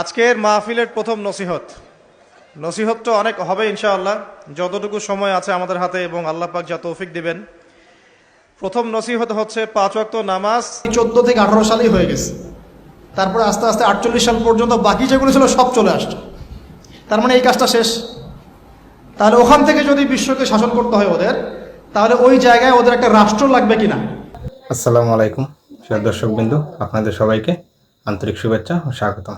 আজকের মাহফিলের প্রথম নসিহত। নসিহত তো অনেক হবে ইনশাআল্লাহ যতটুকু সময় আছে আমাদের হাতে এবং আল্লাহ পাক যা তৌফিক দিবেন। প্রথম নসিহত হচ্ছে পাঁচ ওয়াক্ত নামাজ। চোদ্দ থেকে আঠারো সালেই হয়ে গেছে। তারপরে আস্তে আস্তে আটচল্লিশ সাল পর্যন্ত বাকি যেগুলো ছিল সব চলে আসছে। তার মানে এই কাজটা শেষ। তাহলে ওখান থেকে যদি বিশ্বকে শাসন করতে হয় ওদের তাহলে ওই জায়গায় ওদের একটা রাষ্ট্র লাগবে কিনা? আসসালামু আলাইকুম প্রিয় দর্শকবিন্দু আপনাদের সবাইকে আন্তরিক শুভেচ্ছা ও স্বাগতম।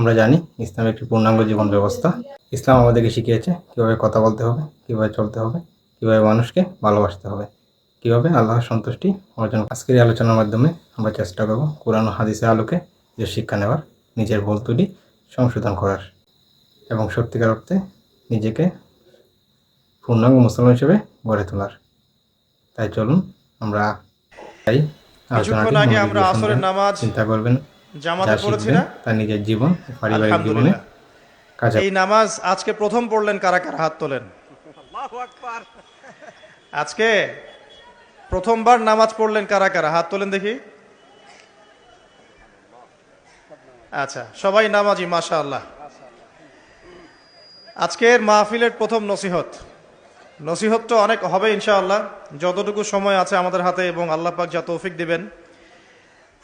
আমরা জানি ইসলাম একটি পূর্ণাঙ্গ জীবন ব্যবস্থা। ইসলাম আমাদেরকে শিখিয়েছে কীভাবে কথা বলতে হবে কীভাবে চলতে হবে কীভাবে মানুষকে ভালোবাসতে হবে কীভাবে আল্লাহর সন্তুষ্টি অর্জন আজকের এই আলোচনার মাধ্যমে আমরা চেষ্টা করব কোরআন ও হাদিসের আলোকে যে শিক্ষা নেওয়ার নিজের ভুল তুলি সংশোধন করার এবং সত্যিকার অর্থে নিজেকে পূর্ণাঙ্গ মুসলমান হিসেবে গড়ে তোলার। তাই চলুন আমরা তাই আগে আমরা আসরের নামাজ চিন্তা করবেন জামাতে পড়েছি না? তার নিজের জীবন পারিবারিক জীবনে এই নামাজ আজকে প্রথম পড়লেন কারা কারা হাত তোলেন? আজকে প্রথমবার নামাজ পড়লেন কারা কারা? হাত তোলেন দেখি। আচ্ছা সবাই নামাজি মাশা আল্লাহ আজকের মাহফিলের প্রথম নসিহত। নসিহত তো অনেক হবে ইনশাআল্লাহ। যতটুকু সময় আছে আমাদের হাতে এবং আল্লাহ পাক যা তৌফিক দিবেন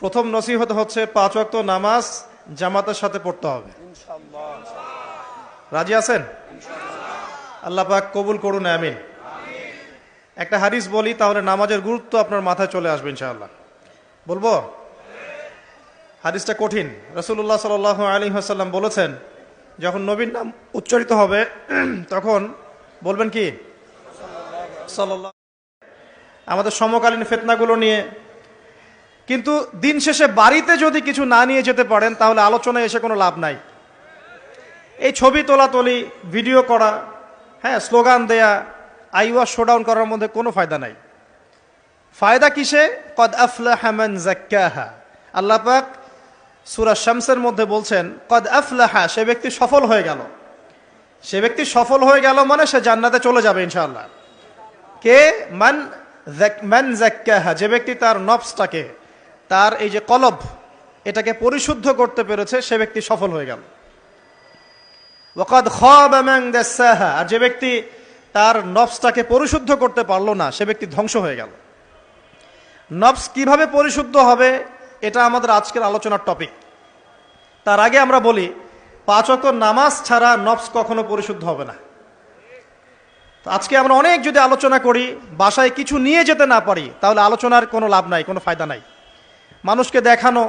প্রথম নসিহত হচ্ছে পাঁচ ওয়াক্ত নামাজ জামাতের সাথে পড়তে হবে। রাজি আছেন? আল্লাহ পাক কবুল করুন, আমিন। একটা হাদিস বলি, তাহলে নামাজের গুরুত্ব আপনার মাথায় চলে আসবে ইনশাআল্লাহ। বলব? হাদিসটা কঠিন। রসুল্লাহ সাল আলী হাসাল্লাম বলেছেন, যখন নবীর নাম উচ্চারিত হবে, তখন বলবেন কি? আমাদের সমকালীন ফেতনাগুলো নিয়ে কিন্তু দিন শেষে বাড়িতে যদি কিছু না নিয়ে যেতে পারেন, তাহলে আলোচনায় এসে কোনো লাভ নাই। এই ছবি তোলা তোলাতলি, ভিডিও করা হ্যাঁ স্লোগান দেয়া আইওয়া শোডাউন করার মধ্যে কোনো ফায়দা নাই। ফায়দা কিসে? কদ আফলা হামান জাক্কাহা আল্লাহ পাক সুরা শামসের মধ্যে বলছেন, কদ আফলাহা, সে ব্যক্তি সফল হয়ে গেল। সে ব্যক্তি সফল হয়ে গেল মানে সে জান্নাতে চলে যাবে ইনশাআল্লাহ। কে? মান মান জাক্কাহা যে ব্যক্তি তার নফসটাকে তার এই যে কলব, এটাকে পরিশুদ্ধ করতে পেরেছে, সে ব্যক্তি সফল হয়ে গেল। আর যে ব্যক্তি তার নফসটাকে পরিশুদ্ধ করতে পারল না, সে ব্যক্তি ধ্বংস হয়ে গেল। নফস কীভাবে পরিশুদ্ধ হবে, এটা আমাদের আজকের আলোচনার টপিক। তার আগে আমরা বলি, পাঁচ ওয়াক্ত নামাজ ছাড়া নফস কখনো পরিশুদ্ধ হবে না। আজকে আমরা অনেক যদি আলোচনা করি, বাসায় কিছু নিয়ে যেতে না পারি, তাহলে আলোচনার কোনো লাভ নাই, কোনো ফায়দা নাই। মানুষকে দেখানো,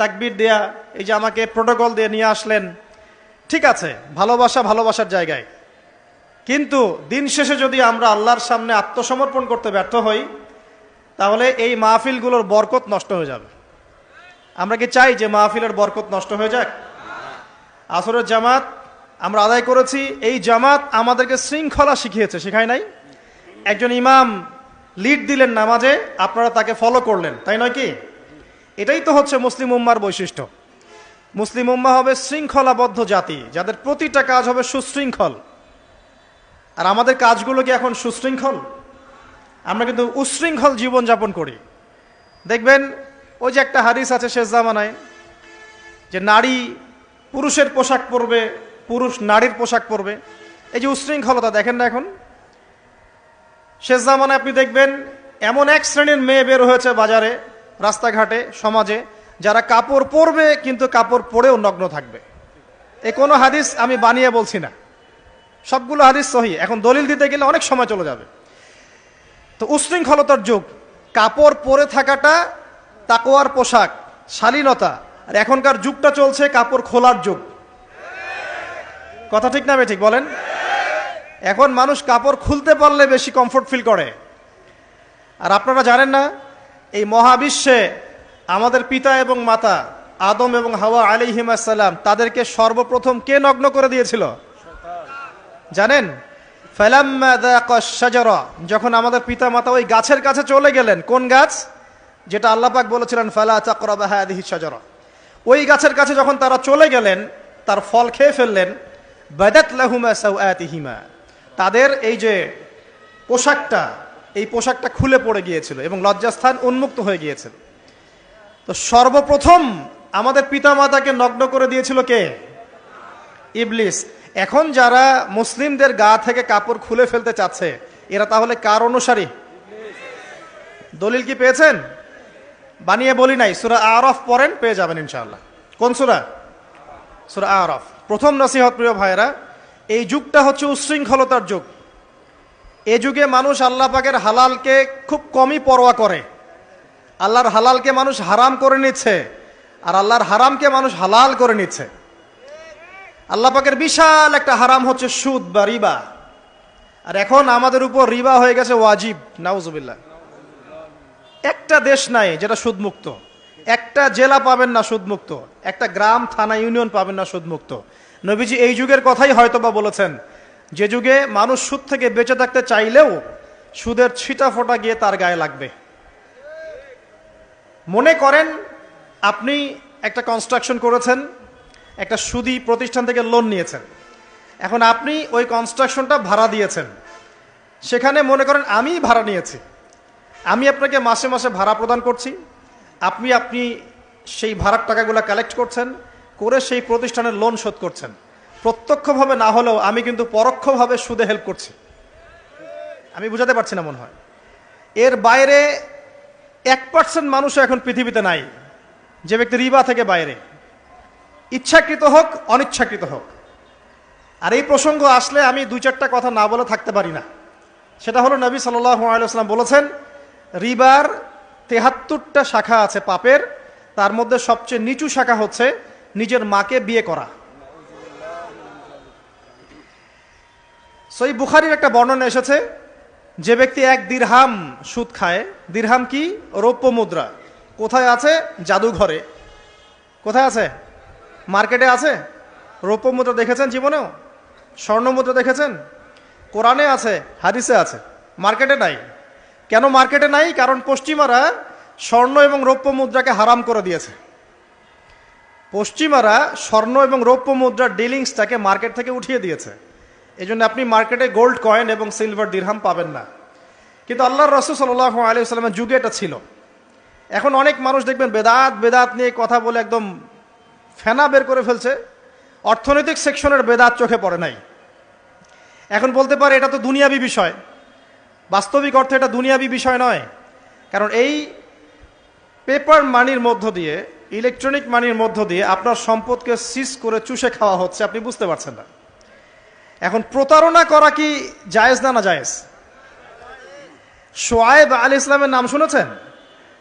তাকবির দেয়া, এই যে আমাকে প্রোটোকল দিয়ে নিয়ে আসলেন, ঠিক আছে, ভালোবাসা ভালোবাসার জায়গায়। কিন্তু দিন শেষে যদি আমরা আল্লাহর সামনে আত্মসমর্পণ করতে ব্যর্থ হই, তাহলে এই মাহফিলগুলোর বরকত নষ্ট হয়ে যাবে। আমরা কি চাই যে মাহফিলের বরকত নষ্ট হয়ে যাক? আসরের জামাত, আমরা আদায় করেছি, এই জামাত আমাদেরকে শৃঙ্খলা শিখিয়েছে, শেখায় নাই? একজন ইমাম লিড দিলেন নামাজে, আপনারা তাকে ফলো করলেন, তাই নয় কি? এটাই তো হচ্ছে মুসলিম উম্মার বৈশিষ্ট্য। মুসলিম উম্মা হবে শৃঙ্খলাবদ্ধ জাতি, যাদের প্রতিটা কাজ হবে সুশৃঙ্খল। আর আমাদের কাজগুলো কি এখন সুশৃঙ্খল? আমরা কিন্তু উশৃঙ্খল জীবনযাপন করি। দেখবেন, ওই যে একটা হাদিস আছে শেষ জামানায়, যে নারী পুরুষের পোশাক পরবে, পুরুষ নারীর পোশাক পরবে। এই যে উশৃঙ্খলতা, দেখেন না এখন? শেষ জামানায় আপনি দেখবেন, এমন এক শ্রেণির মেয়ে বের হয়েছে বাজারে রাস্তাঘাটে, সমাজে, যারা কাপড় পরবে কিন্তু কাপড় পরেও নগ্ন থাকবে। এ কোনো হাদিস আমি বানিয়ে বলছি না। সবগুলো হাদিস সহি। এখন দলিল দিতে গেলে অনেক সময় চলে যাবে। তো উশৃঙ্খলতার যুগ। কাপড় পরে থাকাটা তাকোয়ার পোশাক, শালীনতা। আর এখনকার যুগটা চলছে কাপড় খোলার যুগ। কথা ঠিক না ঠিক, বলেন? এখন মানুষ কাপড় খুলতে পারলে বেশি কমফোর্ট ফিল করে। আর আপনারা জানেন না এই মহাবিশ্বে আমাদের পিতা এবং মাতা, আদম এবং হাওয়া আলি আলিহিমাসাল্লাম তাদেরকে সর্বপ্রথম কে নগ্ন করে দিয়েছিল? জানেন? যখন আমাদের পিতা মাতা ওই গাছের কাছে চলে গেলেন, কোন গাছ? যেটা আল্লাহ পাক বলেছিলেন, ফালা তাকরাবা হাদিহি শাজারা। ওই গাছের কাছে যখন তারা চলে গেলেন, তার ফল খেয়ে ফেললেন, বাদাত লাহুমা তাদের এই যে পোশাকটা এই পোশাকটা খুলে পড়ে গিয়েছিল এবং লজ্জাস্থান উন্মুক্ত হয়ে গিয়েছিল। তো সর্বপ্রথম আমাদের পিতামাতাকে নগ্ন করে দিয়েছিল কে? ইবলিস। এখন যারা মুসলিমদের গা থেকে কাপড় খুলে ফেলতে চাচ্ছে, এরা তাহলে কার অনুসারী? দলিল কি পেয়েছেন? বানিয়ে বলি নাই, সুরা আরফ পড়েন, পেয়ে যাবেন ইনশাআল্লাহ। কোন সুরা? সুরা আরফ। প্রথম নসিহত প্রিয় ভাইরা এই যুগটা হচ্ছে উচ্ছৃঙ্খলতার যুগ। এ যুগে মানুষ আল্লাহ পাকের হালালকে খুব কমই পরোয়া করে। আল্লাহর হালালকে মানুষ হারাম করে নিচ্ছে আর আল্লাহর হারামকে মানুষ হালাল করে নিচ্ছে। আল্লাহ পাকের বিশাল একটা হারাম হচ্ছে সুদ বা রিবা। আর এখন আমাদের উপর রিবা হয়ে গেছে ওয়াজিব, নাউজুবিল্লাহ। একটা দেশ নাই যেটা সুদমুক্ত। একটা জেলা পাবেন না সুদমুক্ত। একটা গ্রাম, থানা, ইউনিয়ন পাবেন না সুদমুক্ত। নবীজি এই যুগের কথাই হয়তোবা বলেছেন যে যুগে মানুষ সুদ থেকে বেঁচে থাকতে চাইলেও সুদের ছিটা ফোটা গিয়ে তার গায়ে লাগবে। মনে করেন, আপনি একটা কনস্ট্রাকশন করেছেন, একটা সুদি প্রতিষ্ঠান থেকে লোন নিয়েছেন। এখন আপনি ওই কনস্ট্রাকশনটা ভাড়া দিয়েছেন। সেখানে মনে করেন, আমি ভাড়া নিয়েছি। আমি আপনাকে মাসে মাসে ভাড়া প্রদান করছি। আপনি আপনি সেই ভাড়ার টাকাগুলো কালেক্ট করছেন, করে সেই প্রতিষ্ঠানের লোন শোধ করছেন। প্রত্যক্ষভাবে না হলেও আমি কিন্তু পরোক্ষভাবে সুদে হেল্প করছি। আমি বুঝাতে পারছি না মনে হয়। এর বাইরে এক পার্সেন্ট মানুষও এখন পৃথিবীতে নাই। যে ব্যক্তি রিবা থেকে বাইরে। ইচ্ছাকৃত হোক, অনিচ্ছাকৃত হোক। আর এই প্রসঙ্গ আসলে আমি দুই চারটা কথা না বলে থাকতে পারি না। সেটা হলো নবী সাল্লাম বলেছেন, রিবার তেহাত্তরটা শাখা আছে পাপের। তার মধ্যে সবচেয়ে নিচু শাখা হচ্ছে নিজের মাকে বিয়ে করা। সই বুখারির একটা বর্ণনা এসেছে, যে ব্যক্তি এক দিরহাম সুদ খায়, দিরহাম কি? রৌপ্য মুদ্রা। কোথায় আছে? জাদুঘরে। কোথায় আছে? মার্কেটে আছে? রৌপ্য মুদ্রা দেখেছেন জীবনেও? স্বর্ণ মুদ্রা দেখেছেন? কোরআনে আছে, হাদিসে আছে। মার্কেটে নাই। কেন মার্কেটে নাই? কারণ পশ্চিমারা স্বর্ণ এবং রৌপ্য মুদ্রাকে হারাম করে দিয়েছে। পশ্চিমারা স্বর্ণ এবং রৌপ্য মুদ্রার ডিলিংসটাকে মার্কেট থেকে উঠিয়ে দিয়েছে। এই আপনি মার্কেটে গোল্ড কয়েন এবং সিলভার দিরহাম পাবেন না। কিন্তু আল্লাহ রসুল সাল্লাহ আলী সাল্লামের যুগে এটা ছিল। এখন অনেক মানুষ দেখবেন বেদাত বেদাত নিয়ে কথা বলে একদম ফেনা বের করে ফেলছে। অর্থনৈতিক সেকশনের বেদাত চোখে পড়ে নাই। এখন বলতে পারে এটা তো দুনিয়াবি বিষয়। বাস্তবিক অর্থে এটা দুনিয়াবি বিষয় নয়। কারণ এই পেপার মানির মধ্য দিয়ে ইলেকট্রনিক মানির মধ্য দিয়ে আপনার সম্পদকে সিজ করে চুষে খাওয়া হচ্ছে, আপনি বুঝতে পারছেন না। এখন প্রতারণা করা কি জায়েজ না না জায়েজ? সোয়েব আলী ইসলামের নাম শুনেছেন?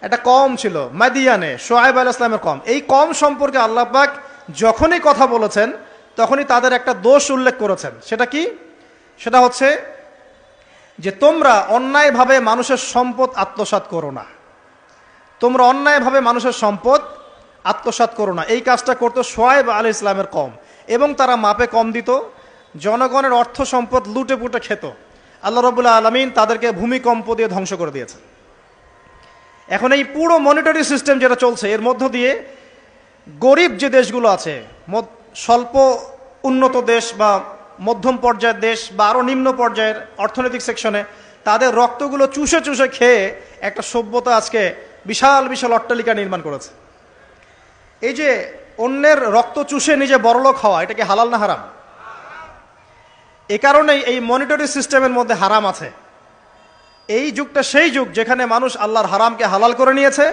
একটা কম ছিল, মাদিয়ানে সোয়েব আলী ইসলামের কম। এই কম সম্পর্কে আল্লাহ পাক যখনই কথা বলেছেন, তখনই তাদের একটা দোষ উল্লেখ করেছেন। সেটা কি? সেটা হচ্ছে যে তোমরা অন্যায়ভাবে মানুষের সম্পদ আত্মসাৎ করো না। তোমরা অন্যায়ভাবে মানুষের সম্পদ আত্মসাৎ করো না। এই কাজটা করতো সোয়েব আলী ইসলামের কম। এবং তারা মাপে কম দিত জনগণের অর্থ সম্পদ লুটে পুটে খেত। আল্লাহ রবুল্লাহ আলমিন তাদেরকে ভূমিকম্প দিয়ে ধ্বংস করে দিয়েছে এখন এই পুরো মনিটরি সিস্টেম যেটা চলছে, এর মধ্য দিয়ে গরিব যে দেশগুলো আছে স্বল্প উন্নত দেশ বা মধ্যম পর্যায়ের দেশ বা আরও নিম্ন পর্যায়ের অর্থনৈতিক সেকশনে তাদের রক্তগুলো চুষে চুষে খেয়ে একটা সভ্যতা আজকে বিশাল বিশাল অট্টালিকা নির্মাণ করেছে। এই যে অন্যের রক্ত চুষে নিজে বড়লোক হওয়া, এটা কি হালাল না হারাম? এ কারণেই এই মনিটরি সিস্টেমের মধ্যে হারাম আছে। এই যুগটা সেই যুগ যেখানে মানুষ আল্লাহর হারামকে হালাল করে নিয়েছে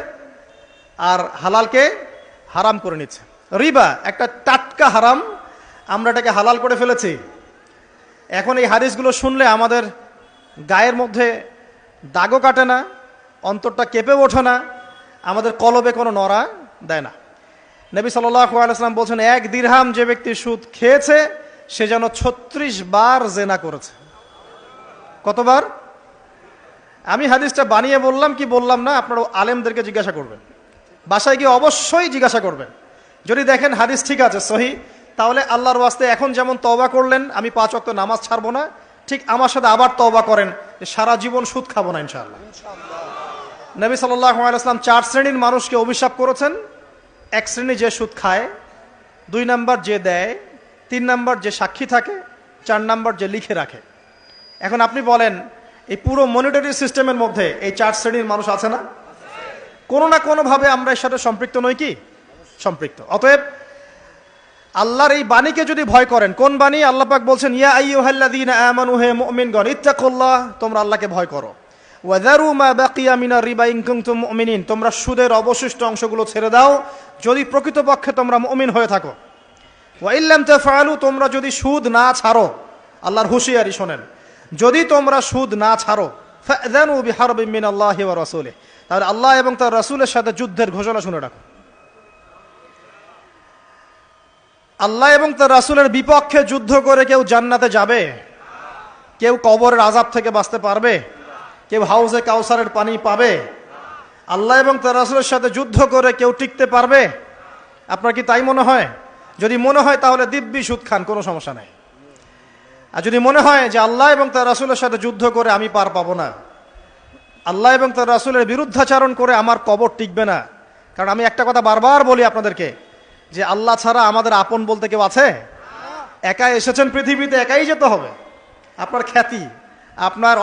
আর হালালকে হারাম করে নিচ্ছে। রিবা, একটা টাটকা হারাম, আমরা এটাকে হালাল করে ফেলেছি। এখন এই হাদিসগুলো শুনলে আমাদের গায়ের মধ্যে দাগও কাটে না, অন্তরটা কেঁপে ওঠে না, আমাদের কলবে কোনো নড়া দেয় না। নবী সাল্লাম বলছেন, এক দিরহাম যে ব্যক্তি সুদ খেয়েছে সে যেন ছত্রিশ বার জেনা করেছে। কতবার? আমি হাদিসটা বানিয়ে বললাম কি বললাম না, আপনারা আলেমদেরকে জিজ্ঞাসা করবেন। বাসায় গিয়ে অবশ্যই জিজ্ঞাসা করবেন। যদি দেখেন হাদিস ঠিক আছে, সহি, তাহলে আল্লাহর ওয়াস্তে এখন যেমন তওবা করলেন, আমি পাঁচ অক্ত নামাজ ছাড়বো না, ঠিক আমার সাথে আবার তওবা করেন, যে সারা জীবন সুদ খাব না ইনশাআল্লাহ। নবী সাল্লাম চার শ্রেণির মানুষকে অভিশাপ করেছেন। এক শ্রেণি যে সুদ খায়, দুই নাম্বার যে দেয় তিন নাম্বার যে সাক্ষী থাকে, চার নাম্বার যে লিখে রাখে। এখন আপনি বলেন, এই পুরো মনিটরি সিস্টেমের মধ্যে এই চার শ্রেণির মানুষ আছে না? কোনো না কোনোভাবে আমরা এর সাথে সম্পৃক্ত নই কি? সম্পৃক্ত। অতএব, আল্লাহর এই বাণীকে যদি ভয় করেন, কোন বাণী? আল্লাহ পাক বলছেন, ইয়া আইয়ুহাল্লাযীনা আমানু, হে মুমিনগণ, ইত্তাকুল্লাহ, তোমরা আল্লাহকে ভয় করো। মিনার রিবা তোমরা সুদের অবশিষ্ট অংশগুলো ছেড়ে দাও। যদি প্রকৃতপক্ষে তোমরা মুমিন হয়ে থাকো ওয়া ইল্লাম তাফআলু, তোমরা যদি সুদ না ছাড়ো, আল্লাহর হুঁশিয়ারি শোনেন, যদি তোমরা সুদ না ছাড়ো, ফাযানু বিহারবিন মিনাল্লাহি ওয়া রাসূলিহি, তাহলে আল্লাহ এবং তার রাসূলের সাথে যুদ্ধের ঘোষণা শুনে রাখো। আল্লাহ এবং তার রাসূলের বিপক্ষে যুদ্ধ করে কেউ জান্নাতে যাবে? কেউ কবরের আজাব থেকে বাঁচতে পারবে? কেউ হাউজে কাউসারের পানি পাবে? আল্লাহ এবং তার রাসূলের সাথে যুদ্ধ করে কেউ টিকতে পারবে? আপনার কি তাই মনে হয়? যদি মনে হয় তাহলে দিব্যি সুদ খান, কোনো সমস্যা নাই। আর যদি মনে হয় যে আল্লাহ এবং তার রাসূলের সাথে যুদ্ধ করে আমি পার পাবো না, আল্লাহ এবং তার রাসুলের বিরুদ্ধাচারণ করে আমার কবর টিকবে না। কারণ আমি একটা কথা বারবার বলি আপনাদেরকে, যে আল্লাহ ছাড়া আমাদের আপন বলতে কেউ আছে? একা এসেছেন পৃথিবীতে, একাই যেতে হবে। আপনার খ্যাতি, আপনার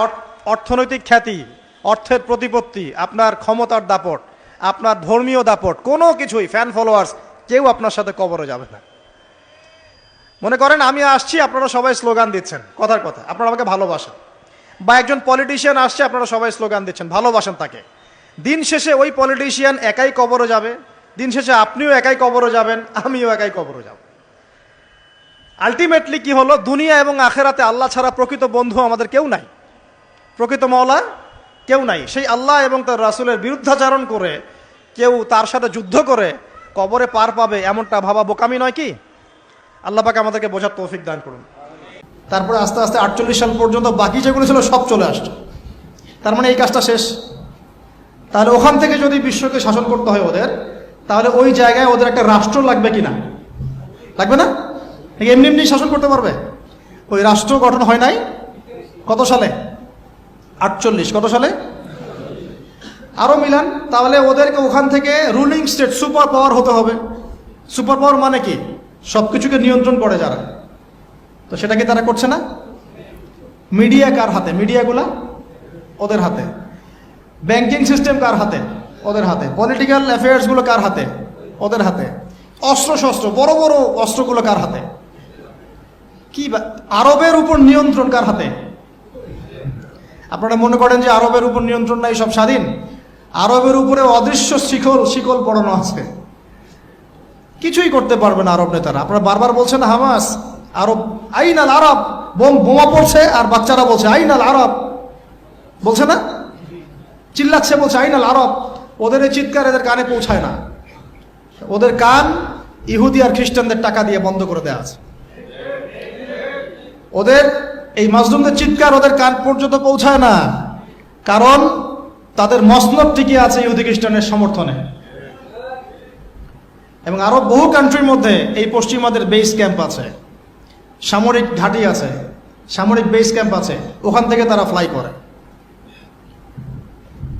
অর্থনৈতিক খ্যাতি, অর্থের প্রতিপত্তি, আপনার ক্ষমতার দাপট, আপনার ধর্মীয় দাপট, কোনো কিছুই ফ্যান ফলোয়ার্স কেউ আপনার সাথে কবরে যাবে না। মনে করেন, আমি আসছি, আপনারা সবাই স্লোগান দিচ্ছেন। কথার কথা, আপনারা আমাকে ভালোবাসেন। বা একজন পলিটিশিয়ান আসছে, আপনারা সবাই স্লোগান দিচ্ছেন, ভালোবাসেন তাকে। দিন শেষে ওই পলিটিশিয়ান একাই কবরে যাবে, দিন শেষে আপনিও একাই কবরে যাবেন, আমিও একাই কবরে যাব। আলটিমেটলি কি হলো, দুনিয়া এবং আখেরাতে আল্লাহ ছাড়া প্রকৃত বন্ধু আমাদের কেউ নাই। প্রকৃত মওলা কেউ নাই। সেই আল্লাহ এবং তার রাসূলের বিরুদ্ধাচারণ করে, কেউ তার সাথে যুদ্ধ করে কবরে পার পাবে এমনটা ভাবা বোকামি নয় কি? আল্লাহ পাকে আমাদেরকে বোঝার তৌফিক দান করুন। তারপরে আস্তে আস্তে আটচল্লিশ সাল পর্যন্ত বাকি যেগুলো ছিল সব চলে আসছে। তার মানে এই কাজটা শেষ। তাহলে ওখান থেকে যদি বিশ্বকে শাসন করতে হয় ওদের, তাহলে ওই জায়গায় ওদের একটা রাষ্ট্র লাগবে কি না লাগবে না? নাকি এমনি এমনি শাসন করতে পারবে? ওই রাষ্ট্র গঠন হয় নাই? কত সালে? আটচল্লিশ। কত সালে? আরও মিলান, তাহলে ওদেরকে ওখান থেকে রুলিং স্টেট সুপার পাওয়ার হতে হবে। সুপার পাওয়ার মানে কি? সব কিছুকে নিয়ন্ত্রণ করে যারা। তো সেটা কি তারা করছে না? মিডিয়া কার হাতে? মিডিয়াগুলা ওদের হাতে। ব্যাংকিং সিস্টেম কার হাতে? ওদের হাতে। পলিটিক্যাল অ্যাফেয়ার্সগুলো কার হাতে? ওদের হাতে। অস্ত্র শস্ত্র বড় বড় অস্ত্রগুলো কার হাতে? কি আরবের উপর নিয়ন্ত্রণ কার হাতে? আপনারা মনে করেন যে আরবের উপর নিয়ন্ত্রণ নাই সব স্বাধীন? আরবের উপরে অদৃশ্য শিকল শিকল পড়ানো আছে। কিছুই করতে পারবে না আরব নেতারা। আপনারা বারবার বলছেন হামাস, আরব আইনাল আরব, বোম, বোমা পড়ছে আর বাচ্চারা বলছে আইনাল আরব। বলছে না? চিল্লাচ্ছে, বলছে আইনাল আরব। ওদের এই চিৎকার এদের কানে পৌঁছায় না। ওদের কান ইহুদি আর খ্রিস্টানদের টাকা দিয়ে বন্ধ করে দেওয়া আছে। ওদের, এই মাজলুমদের চিৎকার ওদের কান পর্যন্ত পৌঁছায় না। কারণ তাদের মসনদ টিকে আছে ইহুদি খ্রিস্টানের সমর্থনে। এবং আরও বহু কান্ট্রির মধ্যে এই পশ্চিমাদের বেস ক্যাম্প আছে। সামরিক ঘাঁটি আছে, সামরিক বেস ক্যাম্প আছে, ওখান থেকে তারা ফ্লাই করে।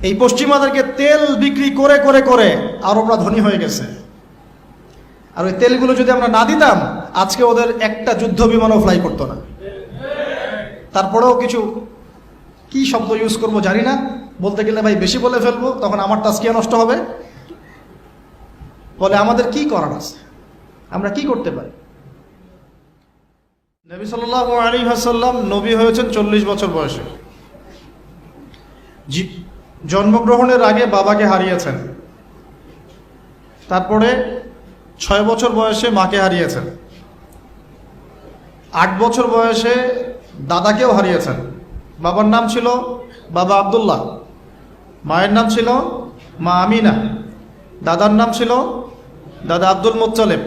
এই পশ্চিমাদেরকে তেল বিক্রি করে করে করে আরবরা ধনী হয়ে গেছে। আর ওই তেলগুলো যদি আমরা না দিতাম, আজকে ওদের একটা যুদ্ধ বিমানও ফ্লাই করতো না। তারপরেও কিছু কি শব্দ ইউজ করব জানি না। বলতে গেলে ভাই বেশি বলে ফেলব, তখন আমার টাস্কিয়া নষ্ট হবে। বলে আমাদের কি করার আছে? আমরা কি করতে পারি? নবী সাল্লাহ আলী হাসাল্লাম নবী হয়েছেন চল্লিশ বছর বয়সে। জন্মগ্রহণের আগে বাবাকে হারিয়েছেন। তারপরে ছয় বছর বয়সে মাকে হারিয়েছেন। আট বছর বয়সে দাদাকেও হারিয়েছেন। বাবার নাম ছিল বাবা আবদুল্লাহ। মায়ের নাম ছিল মা আমিনা। দাদার নাম ছিল দাদা আব্দুল মোত্তালেব।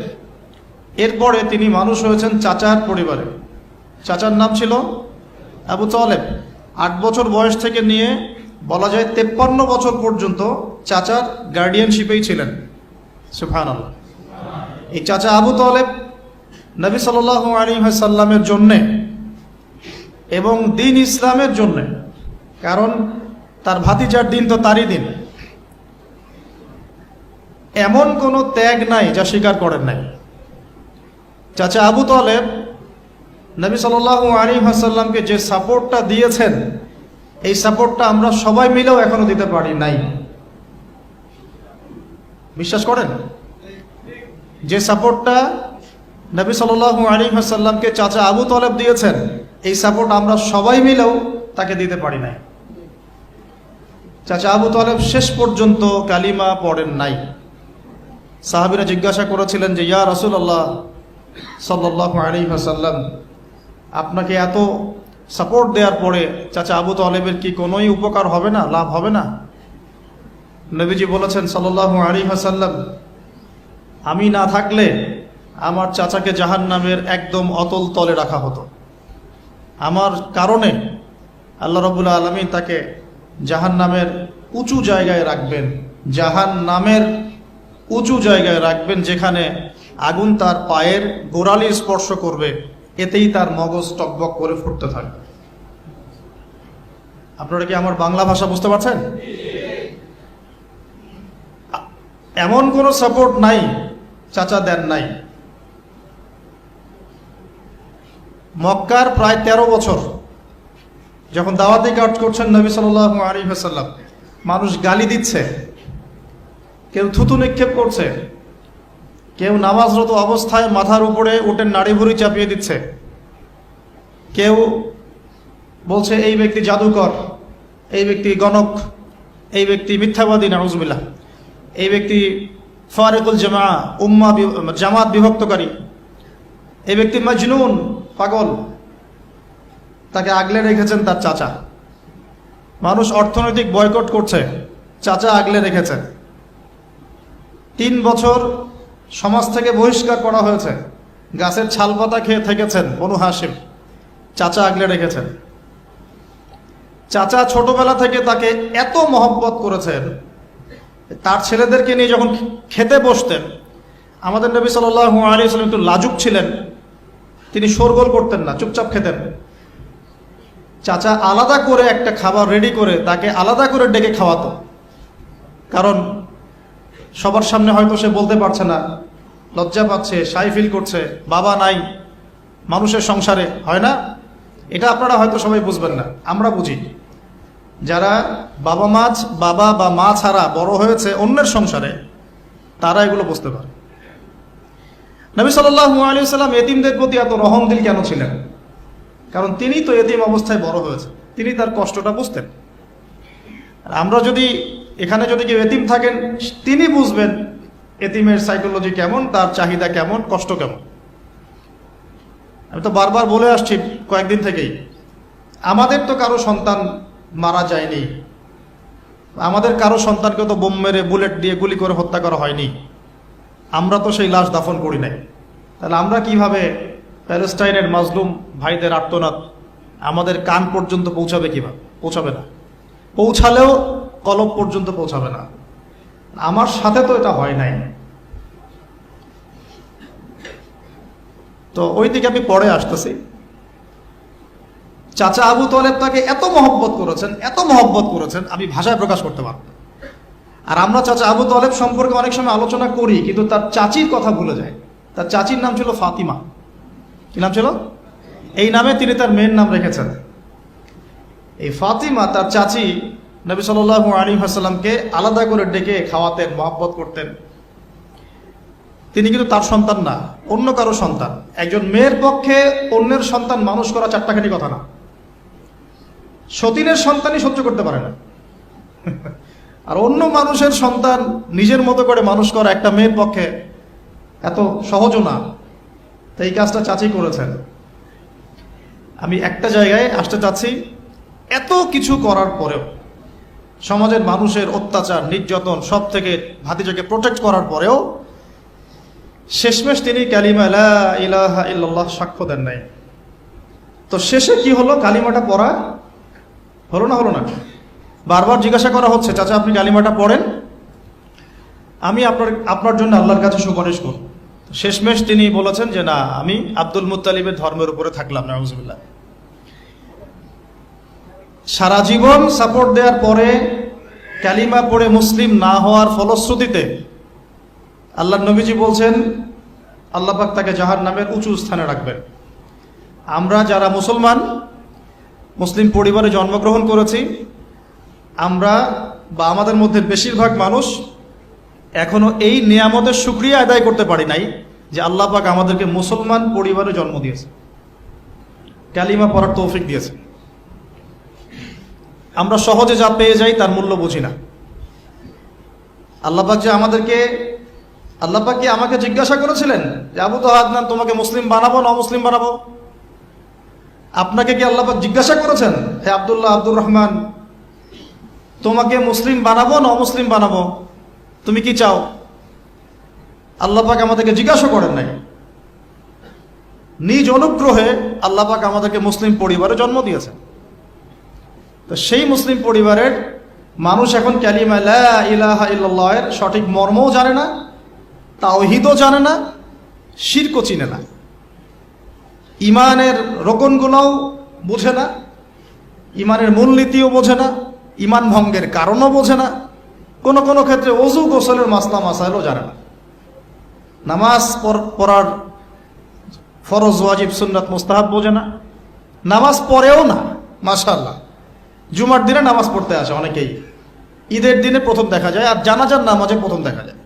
এরপরে তিনি মানুষ হয়েছেন চাচার পরিবারে। চাচার নাম ছিল আবু তালেব। আট বছর বয়স থেকে নিয়ে বলা যায় তেপ্পান্ন বছর পর্যন্ত চাচার গার্ডিয়ানশিপেই ছিলেন। সুফান আল্লাহ এই চাচা আবু তালেব নবী সাল আলী সাল্লামের জন্যে এবং দিন ইসলামের জন্যে। কারণ তার ভাতিজার দিন তো তারই দিন। এমন কোনো ত্যাগ নাই যা স্বীকার করেন নাই। চাচা আবু তালেব নবী সাল আলী হাসাল্লামকে যে সাপোর্টটা দিয়েছেন, এই সাপোর্টটা আমরা সবাই মিলেও এখনও দিতে পারি নাই। বিশ্বাস করেন? যে সাপোর্টটা নবী সাল আলী সাল্লামকে চাচা আবু তলেব দিয়েছেন এই সাপোর্ট আমরা সবাই মিলেও তাকে দিতে পারি নাই। চাচা আবু তলেব শেষ পর্যন্ত কালিমা পড়েন নাই। সাহাবিরা জিজ্ঞাসা করেছিলেন যে, ইয়া রসুল আল্লাহ সাল্লাহ আলী সাল্লাম আপনাকে এত সাপোর্ট দেওয়ার পরে চাচা আবু তলেবের কি কোনোই উপকার হবে না, লাভ হবে না? নবীজি বলেছেন সাল্লাহ আলী হাসাল্লাম আমি না থাকলে আমার চাচাকে জাহান নামের একদম অতল তলে রাখা হতো। আমার কারণে আল্লাহ রবুল্লা আলমী তাকে জাহান নামের উঁচু জায়গায় রাখবেন জাহান নামের উঁচু জায়গায় রাখবেন যেখানে আগুন তার পায়ের গোড়ালি স্পর্শ করবে, এতেই তার মগজ টকবক করে ফুটতে থাকবে। আপনারা কি আমার বাংলা ভাষা বুঝতে পারছেন? এমন কোনো সাপোর্ট নাই, চাচা দেন নাই। মক্কার প্রায় ১৩ বছর যখন দাওয়াতি কাজ করছেন নবী সাল আলী মানুষ গালি দিচ্ছে, কেউ থুতু নিক্ষেপ করছে, কেউ নামাজরত অবস্থায় মাথার উপরে উঠে নাড়ি ভুড়ি চাপিয়ে দিচ্ছে, কেউ বলছে, এই ব্যক্তি জাদুকর, এই ব্যক্তি গণক, এই ব্যক্তি মিথ্যাবাদী, নাউজবিল্লাহ, এই ব্যক্তি ফারেকুল জামা, উম্মা জামাত বিভক্তকারী, এই ব্যক্তি মজনুন পাগল। তাকে আগলে রেখেছেন তার চাচা। মানুষ অর্থনৈতিক বয়কট করছে, চাচা আগলে রেখেছেন। তিন বছর সমাজ থেকে বহিষ্কার করা হয়েছে। গাছের ছালপাতা খেয়ে থেকেছেন বনু হাসিম চাচা আগলে রেখেছেন। চাচা ছোটবেলা থেকে তাকে এত মহব্বত করেছেন, তার ছেলেদেরকে নিয়ে যখন খেতে বসতেন, আমাদের নবী সাল্লাহ আলী সাল্লাম একটু লাজুক ছিলেন। তিনি শোরগোল করতেন না, চুপচাপ খেতেন। চাচা আলাদা করে একটা খাবার রেডি করে তাকে আলাদা করে ডেকে খাওয়াতো। কারণ সবার সামনে হয়তো সে বলতে পারছে না, লজ্জা পাচ্ছে, সাই ফিল করছে, বাবা নাই, মানুষের সংসারে, হয় না? এটা আপনারা হয়তো সবাই বুঝবেন না, আমরা বুঝি। যারা বাবা মাছ বাবা বা মা ছাড়া বড় হয়েছে অন্যের সংসারে, তারা এগুলো বুঝতে পারে। নবী সাল্লাহ আলী সাল্লাম এতিমদের প্রতি এত রহমদিল কেন ছিলেন? কারণ তিনি তো এতিম অবস্থায় বড় হয়েছে। তিনি তার কষ্টটা বুঝতেন। আমরা যদি এখানে যদি কেউ এতিম থাকেন, তিনি বুঝবেন এতিমের সাইকোলজি কেমন, তার চাহিদা কেমন, কষ্ট কেমন। আমি তো বারবার বলে আসছি কয়েকদিন থেকেই, আমাদের তো কারও সন্তান মারা যায়নি। আমাদের কারও সন্তানকে তো বোম মেরে বুলেট দিয়ে গুলি করে হত্যা করা হয়নি। আমরা তো সেই লাশ দাফন করি নাই। তাহলে আমরা কীভাবে প্যালেস্টাইনের মাজলুম ভাইদের আর্তনাদ আমাদের কান পর্যন্ত পৌঁছাবে কীভাবে? পৌঁছাবে না। পৌঁছালেও কলব পর্যন্ত পৌঁছাবে না। আমার সাথে তো এটা হয় নাই। তো ওই দিকে আমি পরে আসতেছি। চাচা আবু তোলেব তাকে এত মহব্বত করেছেন, এত মহব্বত করেছেন, আমি ভাষায় প্রকাশ করতে পারব। আর আমরা চাচা আবু তোলেব সম্পর্কে অনেক সময় আলোচনা করি, কিন্তু তার চাচির কথা ভুলে যায়। তার চাচির নাম ছিল ফাতিমা। কি নাম ছিল? এই নামে তিনি তার মেয়ের নাম রেখেছেন। এই ফাতিমা তার চাচি নবী সাল আলী হাসাল্লামকে আলাদা করে ডেকে খাওয়াতেন, মহব্বত করতেন। তিনি কিন্তু তার সন্তান না, অন্য কারও সন্তান। একজন মেয়ের পক্ষে অন্যের সন্তান মানুষ করা চারটাখানি কথা না। সতীনের সন্তানই সহ্য করতে পারে না। আর অন্য মানুষের সন্তান নিজের মতো করে মানুষ করা একটা মেয়ের পক্ষে এত সহজও না। তো এই কাজটা চাচি করেছেন। আমি একটা জায়গায় আসতে চাচ্ছি, এত কিছু করার পরেও, সমাজের মানুষের অত্যাচার, নির্যাতন সব থেকে ভাতিজাকে প্রোটেক্ট করার পরেও, শেষমেশ তিনি কালিমা ইলাহা ইল্লাল্লাহ সাক্ষ্য দেন নাই। তো শেষে কি হলো? কালিমাটা পড়া হলো না হলো না? বারবার জিজ্ঞাসা করা হচ্ছে, চাচা, আপনি কালিমাটা পড়েন? আমি আপনার আপনার জন্য আল্লাহর কাছে সুপারিশ করব। শেষমেশ তিনি বলেছেন যে, না, আমি আব্দুল মুত্তালিবের ধর্মের উপরে থাকলাম, নাউজুবিল্লাহ। সারা জীবন সাপোর্ট দেওয়ার পরে কালিমা পড়ে মুসলিম না হওয়ার ফলশ্রুতিতে আল্লাহ নবীজি বলছেন, আল্লাহ পাক তাকে জাহার নামের উঁচু স্থানে রাখবেন। আমরা যারা মুসলমান, মুসলিম পরিবারে জন্মগ্রহণ করেছি আমরা বা আমাদের মধ্যে বেশিরভাগ মানুষ এখনও এই নিয়ামতের সুক্রিয়া আদায় করতে পারি নাই যে আল্লাহ পাক আমাদেরকে মুসলমান পরিবারে জন্ম দিয়েছে। কালিমা পড়ার তৌফিক দিয়েছে। আমরা সহজে যা পেয়ে যাই তার মূল্য বুঝি না। আল্লাপাক যে আমাদেরকে আল্লাপাক কি আমাকে জিজ্ঞাসা করেছিলেন যে, আবু তো আদনান তোমাকে মুসলিম বানাবো, না মুসলিম বানাবো? আপনাকে কি আল্লাপাক জিজ্ঞাসা করেছেন? হে আব্দুল্লাহ, আব্দুর রহমান তোমাকে মুসলিম বানাবো না অমুসলিম বানাবো? তুমি কি চাও? আল্লাপাক আমাদেরকে জিজ্ঞাসা করেন নাই। নিজ অনুগ্রহে আল্লাপাক আমাদেরকে মুসলিম পরিবারে জন্ম দিয়েছেন। তো সেই মুসলিম পরিবারের মানুষ এখন ক্যালিমা ইলাহা ইল্লাল্লাহের সঠিক মর্মও জানে না, তাওহিদও জানে না, শিরকও চিনে না। ইমানের রোকনগুলোও বোঝে না, ইমানের মূলনীতিও বোঝে না ইমান ভঙ্গের কারণও বোঝে না। কোনো কোনো ক্ষেত্রে অজু গোসলের মাসলা মাসাইলও জানে না। নামাজ পড়- পড়ার ফরজ, ওয়াজিব, সুন্নাত মুস্তাহাব বোঝে না। নামাজ পড়েও না, মাশাআল্লাহ। জুমার দিনে নামাজ পড়তে আসে অনেকেই। ঈদের দিনে প্রথম দেখা যায় আর জানাজার নামাজে প্রথম দেখা যায়।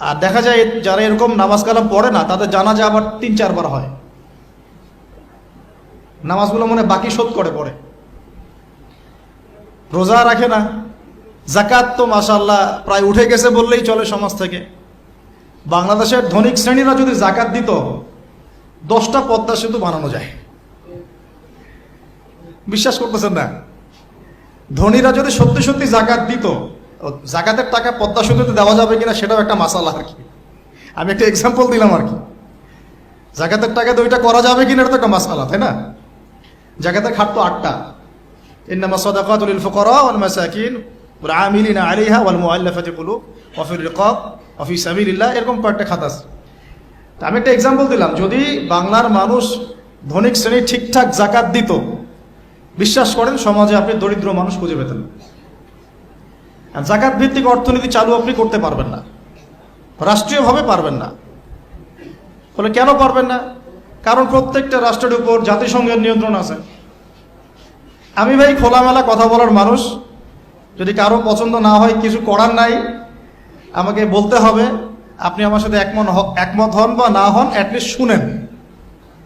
আর দেখা যায় যারা এরকম নামাজ কালাম পড়ে না, তাদের জানাজা আবার তিন চারবার হয়। নামাজগুলো মনে বাকি শোধ করে পড়ে। রোজা রাখে না। জাকাত তো মাসাল্লাহ প্রায় উঠে গেছে বললেই চলে সমাজ থেকে। বাংলাদেশের ধনিক শ্রেণীরা যদি জাকাত দিত, দশটা পদ্মা সেতু বানানো যায়। বিশ্বাস করতেছেন না? ধনীরা যদি সত্যি সত্যি জাকাত দিত জাকাতের টাকা পদ্মা সেতুতে দেওয়া যাবে কিনা সেটাও একটা মাসালা আর কি। আমি একটা এক্সাম্পল দিলাম আর কি। জাকাতের টাকা দুইটা করা যাবে কিনা এটা তো একটা মাসালা তাই না? জাকাতের খাট তো আটটা। মাসাকিন ওয়াল আমিলিনা আলাইহা ওয়াল মুআল্লাফাতি কুলুব ওয়া ফির রিকাব ওয়া ফি সাবিলিল্লাহ এরকম কয়েকটা খাত আছে। আমি একটা এক্সাম্পল দিলাম। যদি বাংলার মানুষ ধনিক শ্রেণি ঠিকঠাক জাকাত দিত, বিশ্বাস করেন সমাজে আপনি দরিদ্র মানুষ খুঁজে পেতেন জাকাত ভিত্তিক অর্থনীতি চালু আপনি করতে পারবেন না। রাষ্ট্রীয়ভাবে পারবেন না। বলে কেন পারবেন না? কারণ প্রত্যেকটা রাষ্ট্রের উপর জাতিসংঘের নিয়ন্ত্রণ আছে। আমি ভাই খোলামেলা কথা বলার মানুষ। যদি কারও পছন্দ না হয়, কিছু করার নাই, আমাকে বলতে হবে, আপনি আমার সাথে একমত একমত হন বা না হন অ্যাটলিস্ট শুনেন।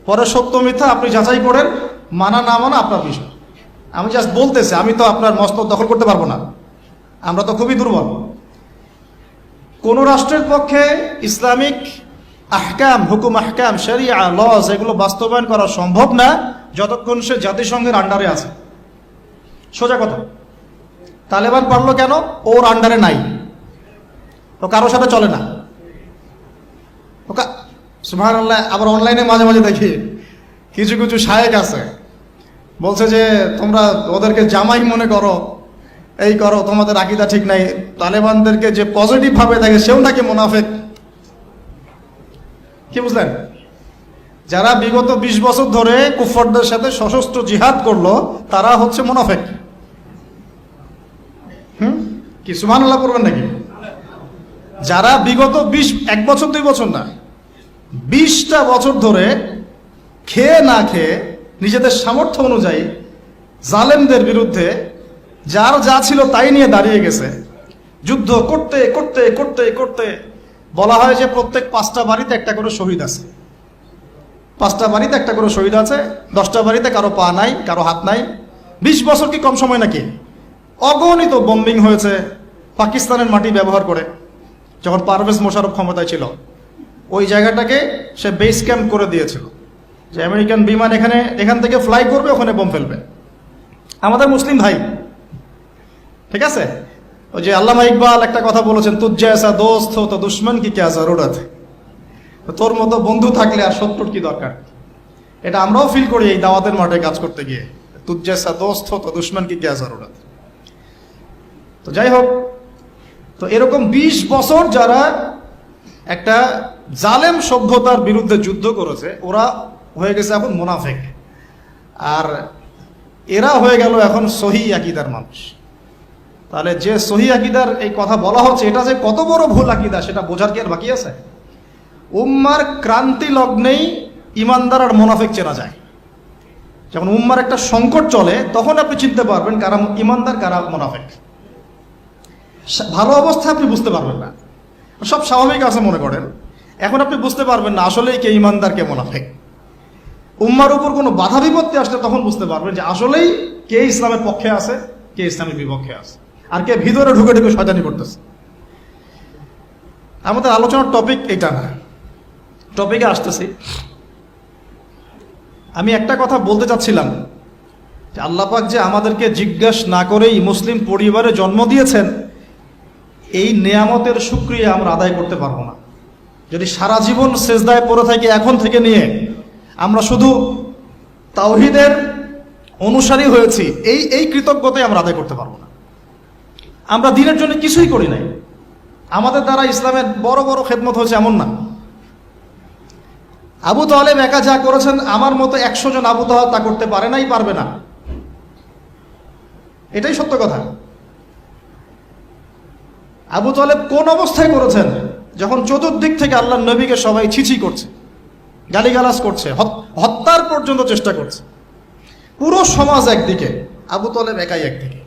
পরে সত্য মিথ্যা আপনি যাচাই করেন, মানা না মানা আপনার বিষয়। আমি জাস্ট বলতেছি, আমি তো আপনার মস্তক দখল করতে পারব না। আমরা তো খুবই দুর্বল। কোন রাষ্ট্রের পক্ষে ইসলামিক আহকাম, হুকুম আহকাম, শরিয়া লজ এগুলো বাস্তবায়ন করা সম্ভব না, যতক্ষণ সে জাতিসংঘের আন্ডারে আছে। সোজা কথা। তালেবান পারল কেন? ওর আন্ডারে নাই। ও কারোর সাথে চলে না। আল্লাহ আবার অনলাইনে মাঝে মাঝে দেখি। কিছু কিছু শায়েক আছে। বলছে যে, তোমরা ওদেরকে জামাই মনে করো। এই করো, তোমাদের আকিদা ঠিক নাই। তালেবানদেরকে যে পজিটিভ ভাবে দেখে, সেও নাকি মুনাফেক। কি বুঝলেন? যারা বিগত ২০ বছর ধরে কুফরদের সাথে সশস্ত্র জিহাদ করল, তারা হচ্ছে মুনাফেক। হুম? কি সুমান আল্লাহ করবেন নাকি? যারা বিগত বিশ, এক বছর, দুই বছর না, বিশটা বছর ধরে খেয়ে না খেয়ে নিজেদের সামর্থ্য অনুযায়ী জালেমদের বিরুদ্ধে যার যা ছিল তাই নিয়ে দাঁড়িয়ে গেছে। যুদ্ধ করতে করতে করতে করতে বলা হয় যে প্রত্যেক পাঁচটা বাড়িতে একটা করে শহীদ আছে। পাঁচটা বাড়িতে একটা করে শহীদ আছে, দশটা বাড়িতে কারও পা নাই, কারও হাত নাই। বিশ বছর কি কম সময় নাকি? অগণিত বম্বিং হয়েছে পাকিস্তানের মাটি ব্যবহার করে, যখন পারভেজ মোশারফ ক্ষমতায় ছিল। ওই জায়গাটাকে সে বেস ক্যাম্প করে দিয়েছিল। যে আমেরিকান বিমান এখানে, এখান থেকে ফ্লাই করবে, ওখানে বোম ফেলবে। আমাদের মুসলিম ভাই, ঠিক আছে? ওই যে আল্লামা ইকবাল একটা কথা বলেছেন, তুজ্জা দোস্ত তো দুশ্মন কি ক্যা জরুরত? তোর মতো বন্ধু থাকলে আর শত্রুর কি দরকার? এটা আমরাও ফিল করি এই দাওয়াতের মাঠে কাজ করতে গিয়ে। তুজ্জা এসা দোস্ত, তো দুশ্মন কি ক্যা জরুরত তো যাই হোক, তো এরকম ২০ বছর যারা একটা জালেম সভ্যতার বিরুদ্ধে যুদ্ধ করেছে, ওরা হয়ে গেছে এখন মোনাফেক। আর এরা হয়ে গেল এখন সহি আকিদার মানুষ। তাহলে যে সহি আকিদার এই কথা বলা হচ্ছে, এটা যে কত বড় ভুল আকিদা, সেটা বোঝার কি আর বাকি আছে? উম্মার ক্রান্তি লগ্নেই ইমানদার আর মোনাফেক চেনা যায়। যখন উম্মার একটা সংকট চলে, তখন আপনি চিনতে পারবেন কারা ইমানদার, কারা মোনাফেক। ভালো অবস্থা আপনি বুঝতে পারবেন না। সব স্বাভাবিক আছে মনে করেন। এখন আপনি বুঝতে পারবেন না আসলেই কে ইমানদার, কে মোনাফেক। উম্মার উপর কোনো বাধা বিপত্তি আসলে তখন বুঝতে পারবেন যে আসলেই কে ইসলামের পক্ষে আছে, কে ইসলামের বিপক্ষে আছে, আর কে ভিতরে ঢুকে ঢুকে শয়তানি করতেছে। আমাদের আলোচনার টপিক এটা না। টপিকে আসতেছি। আমি একটা কথা বলতে চাচ্ছিলাম, যে আল্লাপাক যে আমাদেরকে জিজ্ঞাসা না করেই মুসলিম পরিবারে জন্ম দিয়েছেন, এই নেয়ামতের সুক্রিয়া আমরা আদায় করতে পারব না। যদি সারা জীবন সেজদায় পড়ে থাকি এখন থেকে নিয়ে, আমরা শুধু তাওহিদের অনুসারী হয়েছি, এই এই কৃতজ্ঞতাই আমরা আদায় করতে পারব না। আমরা দিনের জন্য কিছুই করি নাই। আমাদের দ্বারা ইসলামের বড় বড় খেদমত হয়েছে এমন না। আবু তালেব একা যা করেছেন, আমার মতো একশো জন আবু তাহা তা করতে পারে নাই, পারবে না। এটাই সত্য কথা। আবু তালেব কোন অবস্থায় করেছেন? যখন চতুর্দিক থেকে আল্লাহ নবীকে সবাই ছিছি করছে, গালিগালাজ করছে, হত- হত্যার পর্যন্ত চেষ্টা করছে। পুরো সমাজ একদিকে, আবু তালেব একাই একদিকে।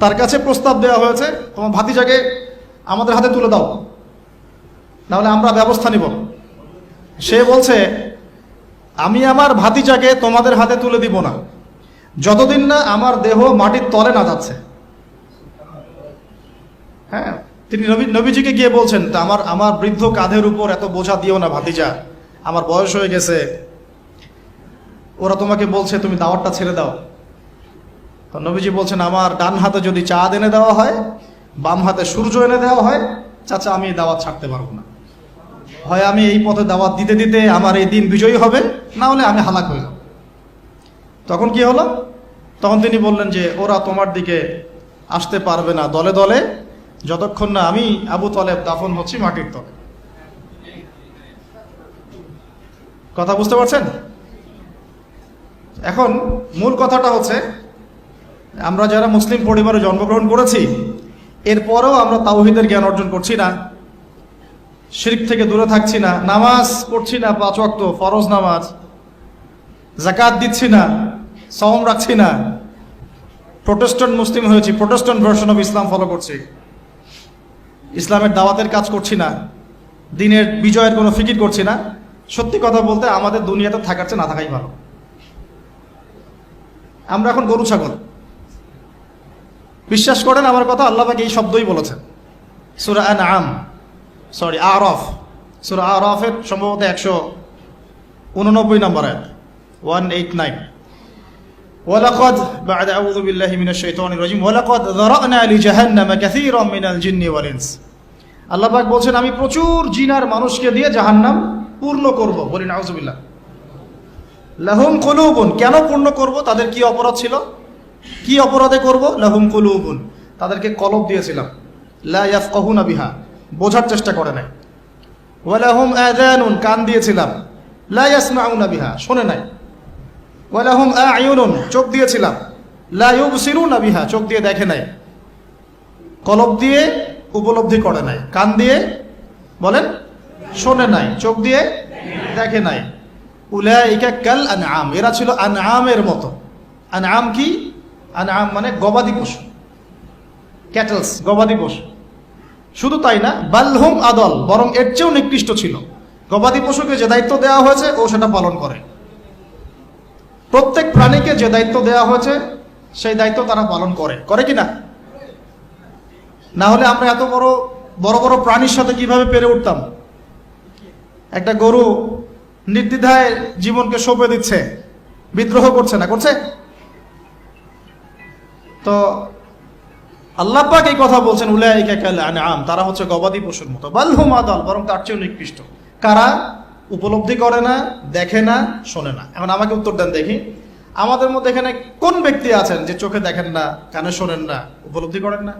তার কাছে প্রস্তাব দেওয়া হয়েছে, তোমার ভাতিজাকে আমাদের হাতে তুলে দাও, নাহলে আমরা ব্যবস্থা নিব। সে বলছে, আমি আমার ভাতিজাকে তোমাদের হাতে তুলে দিব না। যতদিন না আমার দেহ মাটির তলে না যাচ্ছে। হ্যাঁ তিনি নবী, নবীজিকে গিয়ে বলছেন, তা আমার আমার বৃদ্ধ কাঁধের উপর এত বোঝা দিও না ভাতিজা, আমার বয়স হয়ে গেছে। ওরা তোমাকে বলছে, তুমি দাওয়াতটা ছেড়ে দাও। তো নবীজি বলছেন, আমার ডান হাতে যদি চাঁদ এনে দেওয়া হয়, বাম হাতে সূর্য এনে দেওয়া হয়, চাচা, আমি দাওয়াত ছাড়তে পারব না। হয় আমি এই পথে দাওয়াত দিতে দিতে আমার এই দিন বিজয়ী হবে, না হলে আমি হালাক হয়ে তখন কি হলো? তখন তিনি বললেন যে, ওরা তোমার দিকে আসতে পারবে না দলে দলে, যতক্ষণ না আমি আবু তলেব দাফন হচ্ছি মাটির তলে। কথা বুঝতে পারছেন? এখন মূল কথাটা হচ্ছে, আমরা যারা মুসলিম পরিবারে জন্মগ্রহণ করেছি, এরপরেও আমরা তাওহিদের জ্ঞান অর্জন করছি না। শিরিক থেকে দূরে থাকছি না, নামাজ পড়ছি না পাঁচ ওয়াক্ত, ফরজ নামাজ। জাকাত দিচ্ছি না সম রাখছি না। প্রোটেস্ট্যান্ট মুসলিম হয়েছি, protestant version of Islam follow করছি। ইসলামের দাওয়াতের কাজ করছি না, দিনের বিজয়ের কোনো ফিকির করছি না। সত্যি কথা বলতে আমাদের দুনিয়াতে থাকার চেয়ে না থাকাই ভালো। আমরা এখন গরু, ছাগল। বিশ্বাস করেন আমার কথা আল্লাহ পাক এই শব্দই বলেছেন। সুরা আন আম সরি আর অফ সুরা আর অফের সম্ভবত একশো উননব্বই নম্বর আয়াত ওয়ান এইট নাইন ولقد بعد أعوذ بالله من الشيطان الرجيم ولقد ذرأنا لجهنم كثيرا من الجن والإنس আল্লাহ পাক বলছেন আমি প্রচুর জিনার মানুষকে দিয়ে জাহান্নাম পূর্ণ করব বলি নাউজুবিল্লাহ লাহুম কুলুবুন কেন পূর্ণ করব তাদের কি অপরাধ ছিল কি অপরাধে করব লাহুম কুলুবুন তাদেরকে কলব দিয়েছিলাম লা ইয়াফকাহুনা বিহা বোঝার চেষ্টা করে নাই। ওয়ালাহুম আযানুন, কান দিয়েছিলাম। লা ইয়াসমাউনা বিহা, শোনে নাই। ওয়ালাহুম আয়ুনুন, চোখ দিয়েছিলাম। লা ইউবসিরুনা বিহা, চোখ দিয়ে দেখে নাই। কলব দিয়ে উপলব্ধি করে নাই। কান দিয়ে বলেন, শোনে নাই। চোখ দিয়ে দেখে নাই। উলাইকা কাল আনআম, এরা ছিল আনআমের মতো। আনআম কি? আনআম মানে গবাদি পশু। ক্যাটলস, গবাদি পশু। শুধু তাই না বালহুম আদল বরং এর চেয়েও নিকৃষ্ট ছিল। গবাদি পশুকে যে দায়িত্ব দেওয়া হয়েছে, ও সেটা পালন করে। প্রত্যেক প্রাণীকে যে দায়িত্ব দেওয়া হয়েছে, সেই দায়িত্ব তারা পালন করে। করে কি না? না হলে আমরা এত বড় বড় বড় প্রাণীর সাথে কীভাবে পেরে উঠতাম? একটা গরু নির্দ্বিধায় জীবনকে সঁপে দিচ্ছে, বিদ্রোহ করছে না, করছে? তো আল্লাহ পাক এই কথা বলছেন, উলাইকা কাল তারা হচ্ছে গবাদি পশুর মতো। বালহুম আদাল, বরং তার চেয়েও নিকৃষ্ট। কারা? উপলব্ধি করে না, দেখে না, শোনে না। এখন আমাকে উত্তর দেন দেখি। আমাদের মধ্যে এখানে কোন ব্যক্তি আছেন যে চোখে দেখেন না, কানে শোনেন না, উপলব্ধি করেন না?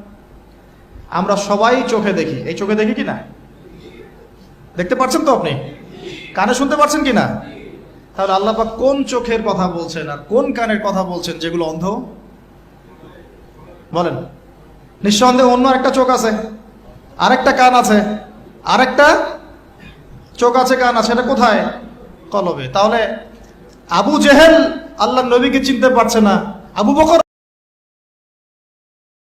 আমরা সবাই চোখে দেখি। এই চোখে দেখি কি না? দেখতে পাচ্ছেন তো আপনি? কানে শুনতে পাচ্ছেন কি না? তাহলে আল্লাহ পাক কোন চোখের কথা বলছেন আর কোন কানের কথা বলছেন যেগুলো অন্ধ? বলেন। নিঃসন্দেহে অন্য একটা চোখ আছে। আরেকটা কান আছে। আরেকটা চোখ আছে, কান আছে। এটা কোথায়? কলবে। তাহলে আবু জেহেল আল্লাহ নবীকে চিনতে পারছে না। আবু বকর